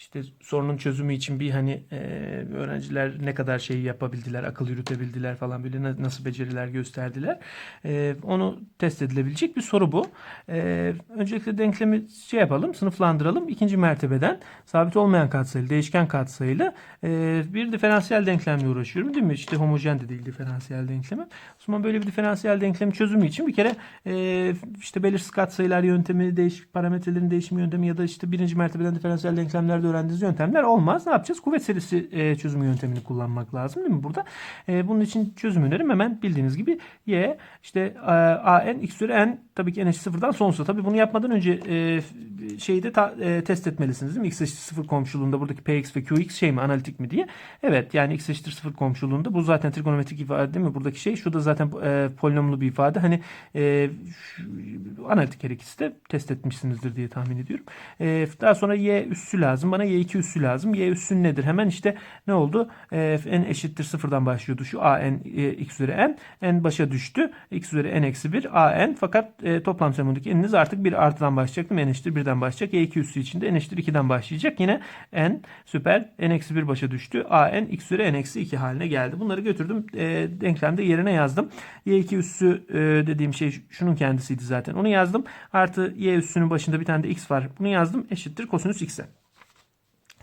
işte sorunun çözümü için bir hani e, öğrenciler ne kadar şey yapabildiler, akıl yürütebildiler falan böyle na- nasıl beceriler gösterdiler. E, onu test edilebilecek bir soru bu. E, öncelikle denklemi şey yapalım, sınıflandıralım. İkinci mertebeden sabit olmayan katsayılı, değişken katsayılı e, bir diferansiyel denklemle uğraşıyorum değil mi? İşte homojen de değil diferansiyel denklemi. O zaman böyle bir diferansiyel denklem çözümü için bir kere e, işte belirsiz katsayılar yöntemi, değişik parametrelerin değişim yöntemi ya da işte birinci mertebeden diferansiyel denklemlerde öğrendiğiniz yöntemler olmaz. Ne yapacağız? Kuvvet serisi e, çözümü yöntemini kullanmak lazım değil mi burada? E, bunun için çözüm önerim hemen bildiğiniz gibi y işte e, a n x üzeri n tabii ki n eşit sıfırdan sonsuza. Tabii bunu yapmadan önce e, şeyi de ta- e, test etmelisiniz değil mi? x eşit sıfır komşuluğunda buradaki px ve qx şey mi analitik mi diye. Evet yani x eşittir sıfır komşuluğunda bu zaten trigonometrik ifade değil mi? Buradaki şey şu da zaten e, polinomlu bir ifade. Hani e, şu, analitik her ikisi de test etmişsinizdir diye tahmin ediyorum. E, daha sonra y üssü lazım. Bana y2 üssü lazım. Y üssü nedir? Hemen işte ne oldu? E, n eşittir sıfırdan başlıyordu. Şu a n e, x üzeri n. n başa düştü. x üzeri n eksi 1 a n. Fakat e, toplam semboldeki n'iniz artık bir artıdan başlayacak. değil mi? n eşittir 1'den başlayacak. y2 üssü için de n eşittir 2'den başlayacak. Yine n süper n eksi 1 başa düştü. a n x üzeri n eksi 2 haline geldi. Bunları götürdüm. E, denklemde yerine yazdım. y2 üssü e, dediğim şey şunun kendisiydi zaten. Onu yazdım. Artı y üssünün başında bir tane de x var. Bunu yazdım. Eşittir kosinüs x'e.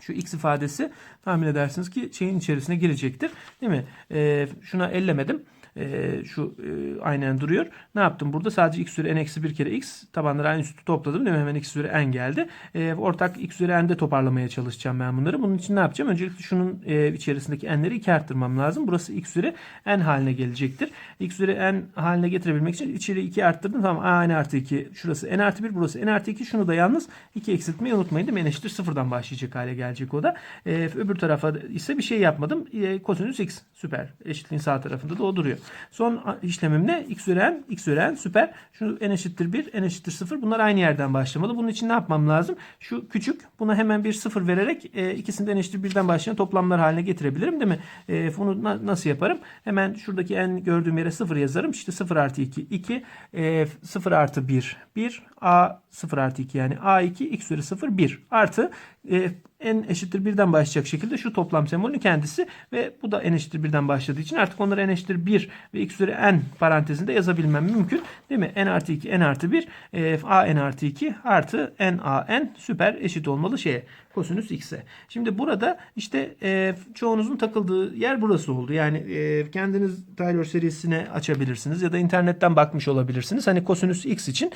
Şu x ifadesi tahmin edersiniz ki şeyin içerisine girecektir. Değil mi? Ee, şuna ellemedim. Ee, şu e, aynen duruyor. Ne yaptım burada? Sadece x üzeri n eksi bir kere x. Tabanları aynı üstü topladım. Değil mi? Hemen x üzeri n geldi. Ee, ortak x üzeri n'de toparlamaya çalışacağım ben bunları. Bunun için ne yapacağım? Öncelikle şunun e, içerisindeki n'leri iki arttırmam lazım. Burası x üzeri n haline gelecektir. x üzeri n haline getirebilmek için içeri 2 arttırdım. Tamam a n artı 2. Şurası n artı 1. Burası n artı 2. Şunu da yalnız 2 eksiltmeyi unutmayın. Değil mi? n eşittir sıfırdan başlayacak hale gelecek o da. Öbür tarafa ise bir şey yapmadım. Ee, kosinüs x. Süper. Eşitliğin sağ tarafında da o duruyor. Son işlemim ne? x üzeri n, x üzeri n. Süper. Şu n eşittir 1, n eşittir 0. Bunlar aynı yerden başlamalı. Bunun için ne yapmam lazım? Şu küçük. Buna hemen bir 0 vererek e, ikisini de n eşittir 1'den başlayan toplamlar haline getirebilirim değil mi? E, bunu na- nasıl yaparım? Hemen şuradaki n gördüğüm yere 0 yazarım. İşte 0 artı 2, 2. E, 0 artı 1, 1. a 0 artı 2 yani a2 x üzeri 0, 1. Artı e, n eşittir 1'den başlayacak şekilde şu toplam sembolü kendisi ve bu da n eşittir 1'den başladığı için artık onları n eşittir 1 ve x üzeri n parantezinde yazabilmem mümkün. Değil mi? n artı 2, n artı 1, e, a n artı 2 artı n a n süper eşit olmalı şeye kosinüs x'e. Şimdi burada işte e, çoğunuzun takıldığı yer burası oldu. Yani e, kendiniz Taylor serisine açabilirsiniz ya da internetten bakmış olabilirsiniz. Hani kosinüs x için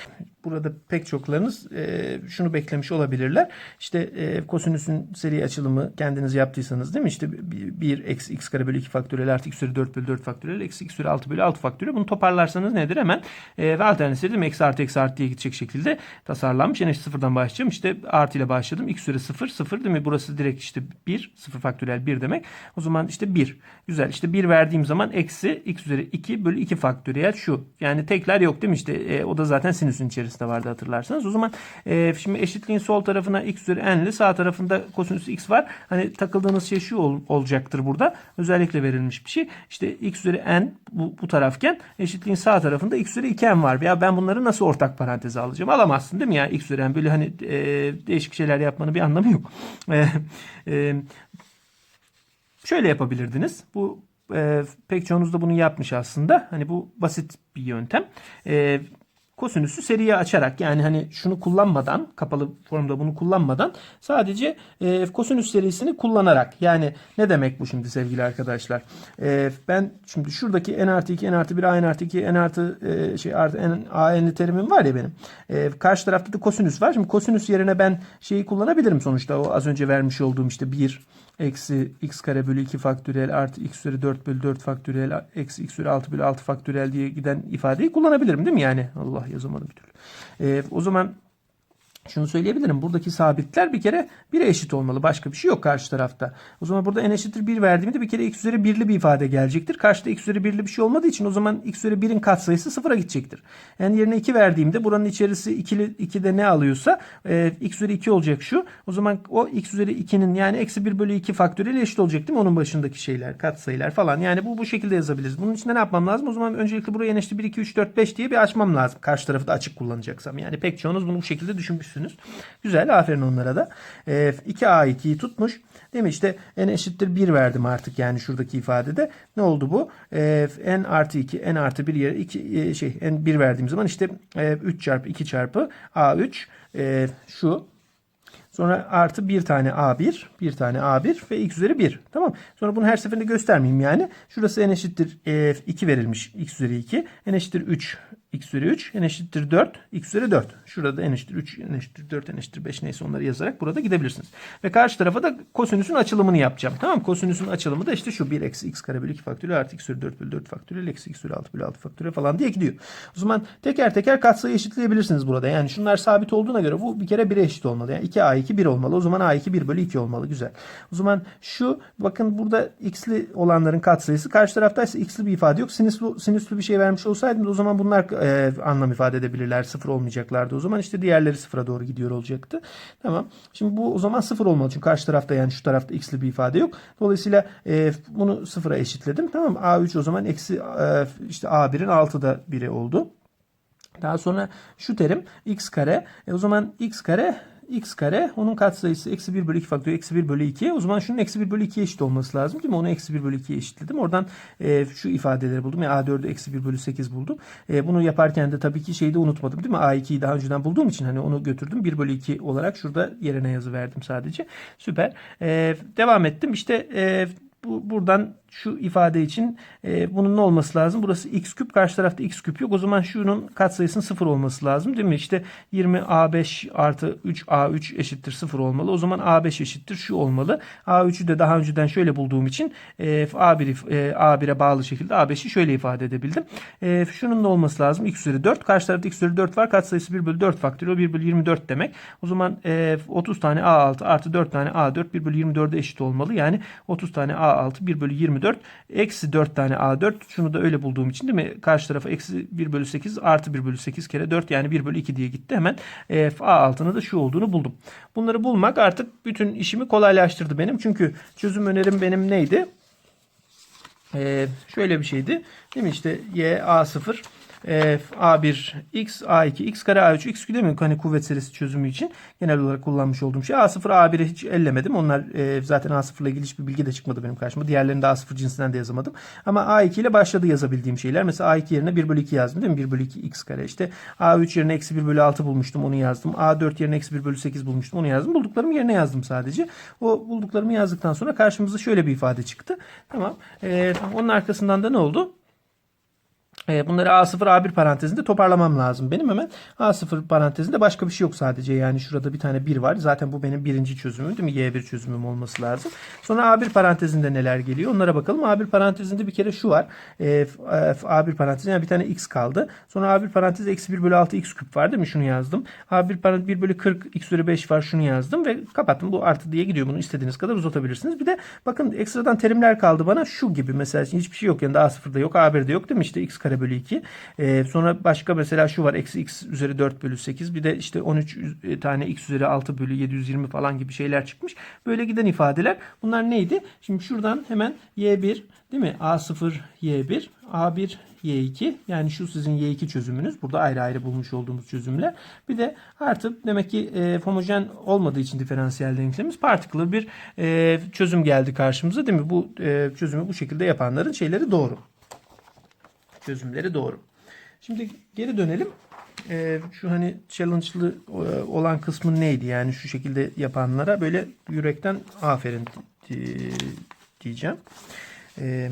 burada pek çoklarınız e, şunu beklemiş olabilirler. İşte e, kosinüsün seri açılımı kendiniz yaptıysanız değil mi? İşte 1 eksi x kare bölü 2 faktöriyel artı x üzeri 4 bölü 4 faktöriyel eksi x üzeri 6 bölü 6 faktöriyel. Bunu toparlarsanız nedir? Hemen e, ve alternatif değil? Eksi artı eksi artı diye gidecek şekilde tasarlanmış. Yani işte sıfırdan başlayacağım. İşte artı ile başladım. x üzeri 0 0 değil mi? Burası direkt işte 1 0 faktöriyel 1 demek. O zaman işte 1. Güzel. İşte 1 verdiğim zaman eksi x üzeri 2 bölü 2 faktöriyel şu. Yani tekler yok değil mi? İşte e, o da zaten sinüsün içerisinde vardı hatırlarsanız. O zaman e, şimdi eşitliğin sol tarafına x üzeri n'li sağ tarafında kosinüs x var. Hani takıldığınız şey şu ol- olacaktır burada. Özellikle verilmiş bir şey. İşte x üzeri n bu, bu tarafken eşitliğin sağ tarafında x üzeri 2n var. Ya ben bunları nasıl ortak paranteze alacağım? Alamazsın değil mi ya x üzeri n? Böyle hani e, değişik şeyler yapmanın bir anlamı yok. E, e, şöyle yapabilirdiniz. Bu e, pek çoğunuz da bunu yapmış aslında. Hani bu basit bir yöntem. E, kosinüsü seriye açarak yani hani şunu kullanmadan kapalı formda bunu kullanmadan sadece e, kosinüs serisini kullanarak yani ne demek bu şimdi sevgili arkadaşlar? E, ben şimdi şuradaki n artı 2 n artı 1 a n artı 2 n artı e, şey artı n a n'li terimim var ya benim. E, karşı tarafta da kosinüs var. Şimdi kosinüs yerine ben şeyi kullanabilirim sonuçta. O az önce vermiş olduğum işte 1 eksi x kare bölü 2 faktöriyel artı x üzeri 4 bölü 4 faktöriyel eksi x üzeri 6 bölü 6 faktöriyel diye giden ifadeyi kullanabilirim değil mi yani? Allah yazamadım bir türlü. Ee, o zaman şunu söyleyebilirim. Buradaki sabitler bir kere 1'e eşit olmalı. Başka bir şey yok karşı tarafta. O zaman burada n eşittir 1 verdiğimde bir kere x üzeri 1'li bir ifade gelecektir. Karşıda x üzeri 1'li bir şey olmadığı için o zaman x üzeri 1'in katsayısı sıfıra gidecektir. Yani yerine 2 verdiğimde buranın içerisi 2'li 2'de ne alıyorsa e, x üzeri 2 olacak şu. O zaman o x üzeri 2'nin yani eksi 1 bölü 2 faktöriyel eşit olacak değil mi? Onun başındaki şeyler, katsayılar falan. Yani bu bu şekilde yazabiliriz. Bunun için ne yapmam lazım? O zaman öncelikle buraya n eşittir 1, 2, 3, 4, 5 diye bir açmam lazım. Karşı tarafı da açık kullanacaksam. Yani pek çoğunuz bunu bu şekilde düşünmüş, çözmüşsünüz. Güzel aferin onlara da. E, 2A2'yi tutmuş. Değil mi? İşte n eşittir 1 verdim artık yani şuradaki ifadede. Ne oldu bu? E, n artı 2, n artı 1 yere 2 e, şey n 1 verdiğim zaman işte e, 3 çarpı 2 çarpı A3 e, şu Sonra artı bir tane A1, bir tane A1 ve x üzeri 1. Tamam. Sonra bunu her seferinde göstermeyeyim yani. Şurası n eşittir e, 2 verilmiş x üzeri 2. n eşittir 3 x üzeri 3. n eşittir 4 x üzeri 4. Şurada n eşittir 3, n eşittir 4, n eşittir 5 neyse onları yazarak burada gidebilirsiniz. Ve karşı tarafa da kosinüsün açılımını yapacağım. Tamam Kosinüsün açılımı da işte şu 1 eksi x kare bölü 2 faktöriyel artı x üzeri 4 bölü 4 faktöriyel eksi x üzeri 6 bölü 6 faktöriyel falan diye gidiyor. O zaman teker teker katsayı eşitleyebilirsiniz burada. Yani şunlar sabit olduğuna göre bu bir kere 1'e eşit olmalı. Yani 2a2 1 olmalı. O zaman a2 1 bölü 2 olmalı. Güzel. O zaman şu bakın burada x'li olanların katsayısı karşı tarafta ise x'li bir ifade yok. Sinüslü, sinüslü bir şey vermiş olsaydım da o zaman bunlar e, anlam ifade edebilirler. Sıfır olmayacaklardı. O zaman işte diğerleri sıfıra doğru gidiyor olacaktı. Tamam. Şimdi bu o zaman sıfır olmalı. Çünkü karşı tarafta yani şu tarafta x'li bir ifade yok. Dolayısıyla e, bunu sıfıra eşitledim. Tamam. a3 o zaman eksi e, işte a1'in 6'da 1'i oldu. Daha sonra şu terim x kare. E o zaman x kare x kare onun katsayısı eksi 1 bölü 2 faktöriyel eksi 1 bölü 2. O zaman şunun eksi 1 bölü 2'ye eşit olması lazım değil mi? Onu eksi 1 bölü 2'ye eşitledim. Oradan e, şu ifadeleri buldum. Yani A4'ü eksi 1 bölü 8 buldum. E, bunu yaparken de tabii ki şeyi de unutmadım değil mi? A2'yi daha önceden bulduğum için hani onu götürdüm. 1 bölü 2 olarak şurada yerine yazı verdim sadece. Süper. E, devam ettim. İşte e, bu, buradan şu ifade için e, bunun ne olması lazım? Burası x küp karşı tarafta x küp yok. O zaman şunun katsayısının 0 olması lazım değil mi? İşte 20a5 artı 3a3 eşittir 0 olmalı. O zaman a5 eşittir şu olmalı. a3'ü de daha önceden şöyle bulduğum için e, a1 e, a1'e bağlı şekilde a5'i şöyle ifade edebildim. E, şunun da olması lazım. x üzeri 4. Karşı tarafta x üzeri 4 var. Katsayısı 1 bölü 4 faktöriyel 1 bölü 24 demek. O zaman e, 30 tane a6 artı 4 tane a4 1 bölü 24'e eşit olmalı. Yani 30 tane a6 1 bölü 24 eksi 4 tane A4 şunu da öyle bulduğum için değil mi? Karşı tarafa eksi 1 bölü 8 artı 1 bölü 8 kere 4 yani 1 bölü 2 diye gitti. Hemen e, A6'nın da şu olduğunu buldum. Bunları bulmak artık bütün işimi kolaylaştırdı benim. Çünkü çözüm önerim benim neydi? Ee, şöyle bir şeydi. Değil mi? İşte y A0 e, A1 x A2 x kare A3 x değil mi? Hani kuvvet serisi çözümü için genel olarak kullanmış olduğum şey. A0 A1'i hiç ellemedim. Onlar e, zaten A0 ile ilgili hiçbir bilgi de çıkmadı benim karşıma. Diğerlerini de A0 cinsinden de yazamadım. Ama A2 ile başladı yazabildiğim şeyler. Mesela A2 yerine 1 bölü 2 yazdım değil mi? 1 bölü 2 x kare. İşte A3 yerine eksi 1 bölü 6 bulmuştum. Onu yazdım. A4 yerine eksi 1 bölü 8 bulmuştum. Onu yazdım. Bulduklarımı yerine yazdım sadece. O bulduklarımı yazdıktan sonra karşımıza şöyle bir ifade çıktı. Tamam. E, onun arkasından da ne oldu? E, Bunları A0 A1 parantezinde toparlamam lazım. Benim hemen A0 parantezinde başka bir şey yok sadece. Yani şurada bir tane 1 var. Zaten bu benim birinci çözümüm değil mi? Y1 çözümüm olması lazım. Sonra A1 parantezinde neler geliyor? Onlara bakalım. A1 parantezinde bir kere şu var. E, A1 parantezinde yani bir tane x kaldı. Sonra A1 parantezinde eksi 1 bölü 6 x küp var değil mi? Şunu yazdım. A1 parantez 1 bölü 40 x üzeri 5 var. Şunu yazdım ve kapattım. Bu artı diye gidiyor. Bunu istediğiniz kadar uzatabilirsiniz. Bir de bakın ekstradan terimler kaldı bana. Şu gibi mesela hiçbir şey yok. Yani A0'da yok. A1'de yok değil mi? İşte x kare bölü 2. Ee, sonra başka mesela şu var. Eksi x üzeri 4 bölü 8. Bir de işte 13 tane x üzeri 6 bölü 720 falan gibi şeyler çıkmış. Böyle giden ifadeler. Bunlar neydi? Şimdi şuradan hemen y1 değil mi? A0 y1 A1 Y2 yani şu sizin Y2 çözümünüz. Burada ayrı ayrı bulmuş olduğumuz çözümler. Bir de artık demek ki e, homojen olmadığı için diferansiyel denklemimiz particular bir e, çözüm geldi karşımıza değil mi? Bu e, çözümü bu şekilde yapanların şeyleri doğru çözümleri doğru. Şimdi geri dönelim. Ee, şu hani challenge'lı e, olan kısmı neydi? Yani şu şekilde yapanlara böyle yürekten aferin diyeceğim. Ee,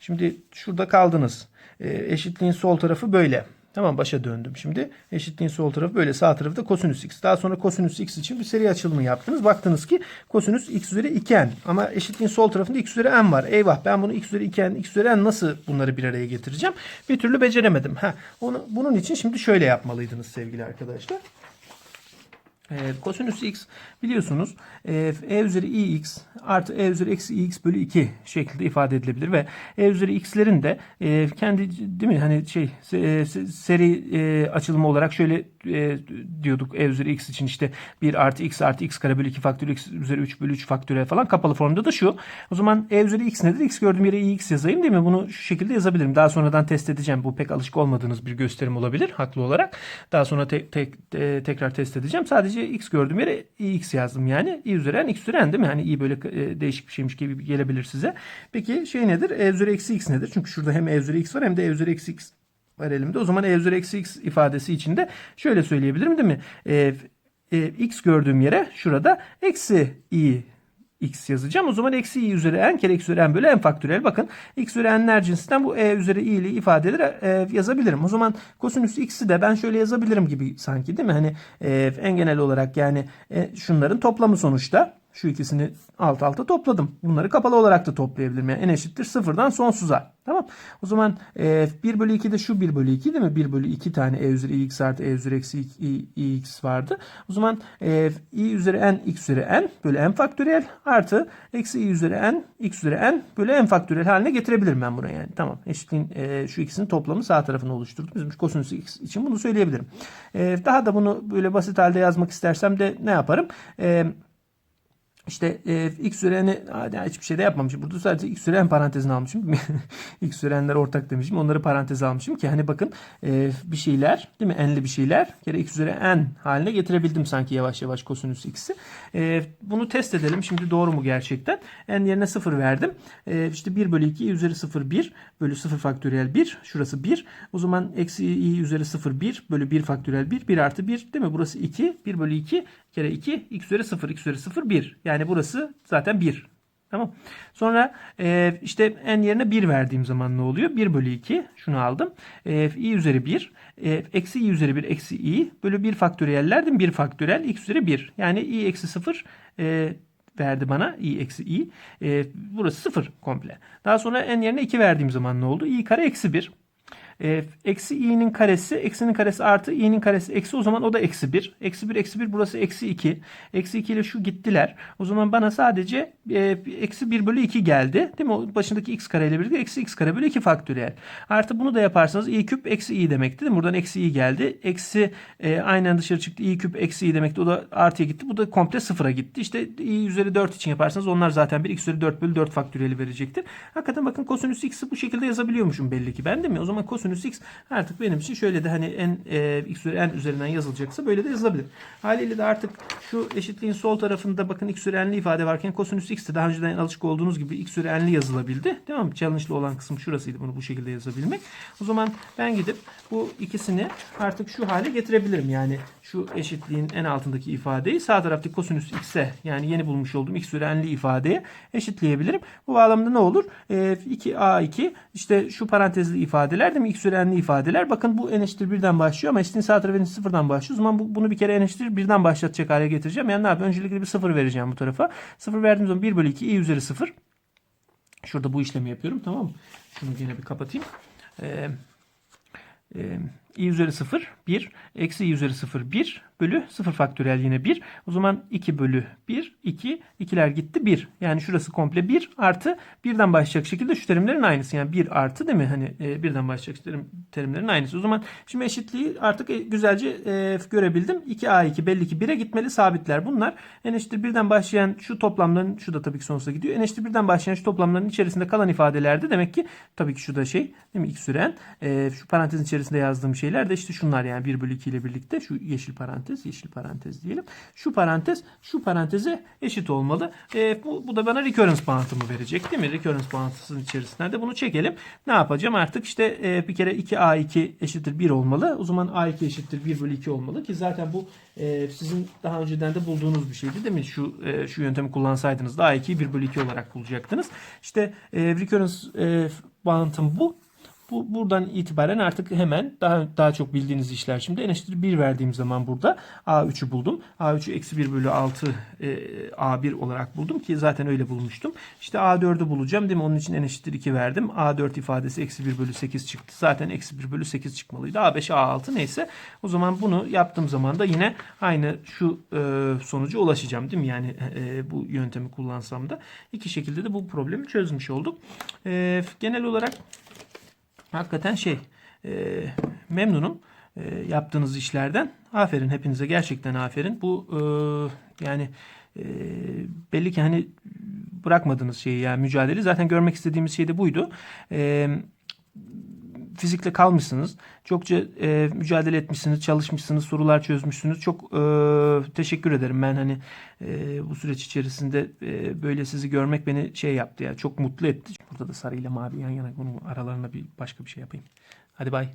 şimdi şurada kaldınız. Ee, eşitliğin sol tarafı böyle. Tamam başa döndüm şimdi. Eşitliğin sol tarafı böyle sağ tarafı da kosinüs x. Daha sonra kosinüs x için bir seri açılımı yaptınız. Baktınız ki kosinüs x üzeri 2n. Ama eşitliğin sol tarafında x üzeri n var. Eyvah ben bunu x üzeri 2n, x üzeri n nasıl bunları bir araya getireceğim? Bir türlü beceremedim. Ha, onu, bunun için şimdi şöyle yapmalıydınız sevgili arkadaşlar. E, kosinüs x biliyorsunuz e, e üzeri ix artı e üzeri eksi ix bölü 2 şeklinde ifade edilebilir ve e üzeri x'lerin de e, kendi değil mi? Hani şey e, seri e, açılımı olarak şöyle e, diyorduk e üzeri x için işte 1 artı x artı x kare bölü 2 faktöriyel x üzeri 3 bölü 3 faktöriyel falan kapalı formda da şu. O zaman e üzeri x nedir? x gördüğüm yere x yazayım değil mi? Bunu şu şekilde yazabilirim. Daha sonradan test edeceğim. Bu pek alışık olmadığınız bir gösterim olabilir haklı olarak. Daha sonra tek tek e, tekrar test edeceğim. Sadece x gördüğüm yere x yazdım yani. i üzeri n x üzeri n değil mi? Hani i böyle e, değişik bir şeymiş gibi gelebilir size. Peki şey nedir? e üzeri eksi x nedir? Çünkü şurada hem e üzeri x var hem de e üzeri eksi x var elimde. O zaman e üzeri eksi x ifadesi içinde şöyle söyleyebilirim değil mi? E, e, x gördüğüm yere şurada eksi i x yazacağım. O zaman eksi i üzeri n kere x üzeri n bölü n faktöriyel. Bakın x üzeri n'ler cinsinden bu e üzeri i ile ifadeleri e, yazabilirim. O zaman kosinüs x'i de ben şöyle yazabilirim gibi sanki değil mi? Hani e, en genel olarak yani e, şunların toplamı sonuçta. Şu ikisini alt alta topladım. Bunları kapalı olarak da toplayabilirim. Yani n eşittir sıfırdan sonsuza. Tamam. O zaman e, 1 bölü 2 de şu 1 bölü 2 değil mi? 1 bölü 2 tane e üzeri x artı e üzeri eksi x vardı. O zaman e, i üzeri n x üzeri n bölü n faktöriyel artı eksi i üzeri n x üzeri n bölü n faktöriyel haline getirebilirim ben buraya yani. Tamam. Eşitliğin e, şu ikisinin toplamı sağ tarafını oluşturdu. Bizim kosinüs x için bunu söyleyebilirim. E, daha da bunu böyle basit halde yazmak istersem de ne yaparım? Eee işte e, x üzeri n'e hiçbir şey de yapmamışım. Burada sadece x üzeri n parantezini almışım. x üzeri n'ler ortak demişim. Onları paranteze almışım ki hani bakın e, bir şeyler değil mi? n'li bir şeyler kere x üzeri n haline getirebildim sanki yavaş yavaş kosinüs x'i. E, bunu test edelim. Şimdi doğru mu gerçekten? n yerine 0 verdim. E, işte 1 bölü 2 üzeri 0 1 bölü 0 faktöriyel 1. Şurası 1. O zaman eksi i üzeri 0 1 bölü 1 faktöriyel 1. 1 artı 1 değil mi? Burası 2. 1 bölü 2 kere 2 x üzeri 0 x üzeri 0 1. Yani burası zaten 1. Tamam. Sonra e, işte n yerine 1 verdiğim zaman ne oluyor? 1 bölü 2 şunu aldım. E, i üzeri 1 e, eksi i üzeri 1 eksi i bölü 1 faktöriyeller değil mi? 1 faktöriyel x üzeri 1. Yani i eksi 0 e, verdi bana i eksi i. E, burası 0 komple. Daha sonra n yerine 2 verdiğim zaman ne oldu? i kare eksi 1. E, eksi i'nin karesi, eksinin karesi artı i'nin karesi eksi o zaman o da eksi 1. Eksi 1, eksi 1 burası eksi 2. Eksi 2 ile şu gittiler. O zaman bana sadece e, eksi 1 bölü 2 geldi. Değil mi? O başındaki x kare ile birlikte eksi x kare bölü 2 faktöriyel. Artı bunu da yaparsanız i küp eksi i demekti. Değil mi? Buradan eksi i geldi. Eksi e, aynen dışarı çıktı. i küp eksi i demekti. O da artıya gitti. Bu da komple sıfıra gitti. İşte i üzeri 4 için yaparsanız onlar zaten bir x üzeri 4 bölü 4 faktöriyeli verecektir. Hakikaten bakın kosinüs x'i bu şekilde yazabiliyormuşum belli ki. Ben değil mi? O zaman kosinüs x artık benim için şöyle de hani n e, x üzeri n üzerinden yazılacaksa böyle de yazılabilir. Haliyle de artık şu eşitliğin sol tarafında bakın x üzeri n'li ifade varken kosinüs x de daha önceden alışık olduğunuz gibi x üzeri n'li yazılabildi. Değil mi? Challenge'lı olan kısım şurasıydı bunu bu şekilde yazabilmek. O zaman ben gidip bu ikisini artık şu hale getirebilirim. Yani şu eşitliğin en altındaki ifadeyi sağ taraftaki kosinüs x'e yani yeni bulmuş olduğum x üzeri n'li ifadeye eşitleyebilirim. Bu bağlamda ne olur? E, 2a2 işte şu parantezli ifadeler değil mi? x üzeri ifadeler. Bakın bu n eşittir 1'den başlıyor ama eşitliğin sağ tarafı sıfırdan başlıyor. O zaman bu, bunu bir kere n eşittir 1'den başlatacak hale getireceğim. Yani ne yapayım? Öncelikle bir 0 vereceğim bu tarafa. 0 verdiğim zaman 1 bölü 2 i üzeri 0. Şurada bu işlemi yapıyorum. Tamam mı? Şunu yine bir kapatayım. Ee, e, i üzeri 0 1 eksi i üzeri 0 1 bölü 0 faktöriyel yine 1. O zaman 2 bölü 1 2 ikiler gitti 1. Yani şurası komple 1 artı 1'den başlayacak şekilde şu terimlerin aynısı. Yani 1 artı değil mi? Hani e, birden başlayacak terim, terimlerin aynısı. O zaman şimdi eşitliği artık e, güzelce e, görebildim. 2a2 belli ki 1'e gitmeli sabitler. Bunlar n eşittir 1'den başlayan şu toplamların şu da tabii ki sonsuza gidiyor. n eşittir 1'den başlayan şu toplamların içerisinde kalan ifadelerde demek ki tabii ki şu da şey değil mi? x süren e, şu parantezin içerisinde yazdığım şeyler de işte şunlar yani 1 bölü 2 ile birlikte şu yeşil parantez yeşil parantez diyelim. Şu parantez şu paranteze eşit olmalı. E, bu, bu da bana recurrence bağıntımı verecek değil mi? Recurrence bağıntısının içerisinde de bunu çekelim. Ne yapacağım? Artık işte e, bir kere 2a2 eşittir 1 olmalı. O zaman a2 eşittir 1 bölü 2 olmalı ki zaten bu e, sizin daha önceden de bulduğunuz bir şeydi değil mi? Şu e, şu yöntemi kullansaydınız da a2'yi 1 bölü 2 olarak bulacaktınız. İşte e, recurrence e, bağıntım bu. Bu buradan itibaren artık hemen daha daha çok bildiğiniz işler şimdi n eşittir 1 verdiğim zaman burada a3'ü buldum. a3'ü eksi 1 bölü 6 e, a1 olarak buldum ki zaten öyle bulmuştum. İşte a4'ü bulacağım değil mi? Onun için n eşittir 2 verdim. a4 ifadesi eksi 1 bölü 8 çıktı. Zaten eksi 1 bölü 8 çıkmalıydı. a5 a6 neyse. O zaman bunu yaptığım zaman da yine aynı şu e, sonuca ulaşacağım değil mi? Yani e, bu yöntemi kullansam da iki şekilde de bu problemi çözmüş olduk. E, genel olarak hakikaten şey e, memnunum. e, yaptığınız işlerden. Aferin hepinize gerçekten aferin. Bu e, yani e, belli ki hani bırakmadığınız şeyi yani mücadele. Zaten görmek istediğimiz şey de buydu. E, fizikle kalmışsınız. Çokça e, mücadele etmişsiniz, çalışmışsınız, sorular çözmüşsünüz. Çok e, teşekkür ederim. Ben hani e, bu süreç içerisinde e, böyle sizi görmek beni şey yaptı ya. Çok mutlu etti. Burada da sarı ile mavi yan yana bunun aralarına bir başka bir şey yapayım. Hadi bay.